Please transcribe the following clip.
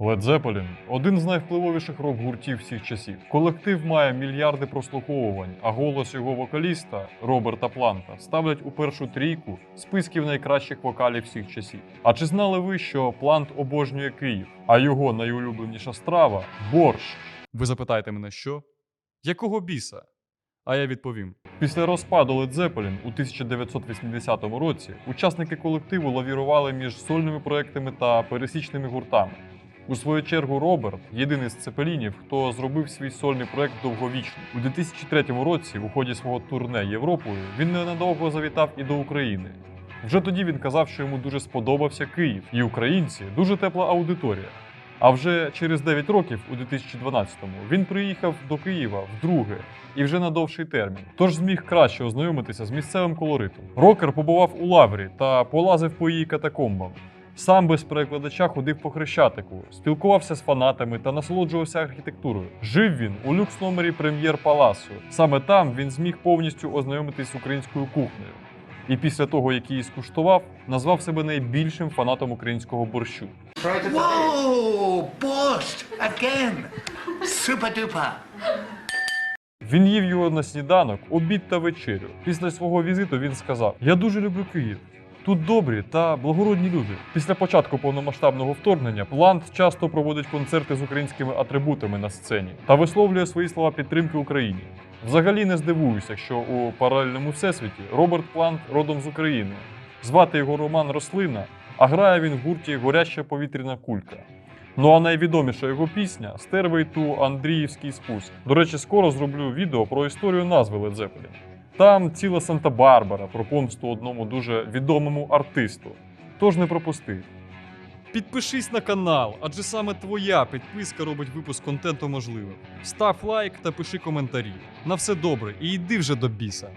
Led Zeppelin – один з найвпливовіших рок-гуртів всіх часів. Колектив має мільярди прослуховувань, а голос його вокаліста Роберта Планта ставлять у першу трійку списків найкращих вокалів всіх часів. А чи знали ви, що Плант обожнює Київ, а його найулюбленіша страва борщ? Ви запитаєте мене, що? Якого біса? А я відповім: після розпаду Led Zeppelin у 1980 році учасники колективу лавірували між сольними проектами та пересічними гуртами. У свою чергу Роберт єдиний з цепелінів, хто зробив свій сольний проект довговічним. У 2003 році, у ході свого турне Європою, він ненадовго завітав і до України. Вже тоді він казав, що йому дуже сподобався Київ, і українці дуже тепла аудиторія. А вже через 9 років, у 2012-му, він приїхав до Києва вдруге і вже на довший термін. Тож зміг краще ознайомитися з місцевим колоритом. Рокер побував у лаврі та полазив по її катакомбам. Сам без перекладача ходив по хрещатику, спілкувався з фанатами та насолоджувався архітектурою. Жив він у люкс номері прем'єр Паласу. Саме там він зміг повністю ознайомитись з українською кухнею. І після того, як її скуштував, назвав себе найбільшим фанатом українського борщу. Again! Super duper! Він їв його на сніданок, обід та вечерю. Після свого візиту він сказав: Я дуже люблю Київ. Тут добрі та благородні люди. Після початку повномасштабного вторгнення Плант часто проводить концерти з українськими атрибутами на сцені та висловлює свої слова підтримки Україні. Взагалі не здивуюся, що у паралельному всесвіті Роберт Плант родом з України. Звати його Роман Рослина, а грає він в гурті Горяща повітряна кулька. Ну а найвідоміша його пісня Stairway to Андріївський спуск. До речі, скоро зроблю відео про історію назви Led. Там ціла Санта-Барбара про помсту одному дуже відомому артисту. Тож не пропусти. Підпишись на канал, адже саме твоя підписка робить випуск контенту можливим. Став лайк та пиши коментарі. На все добре і йди вже до біса.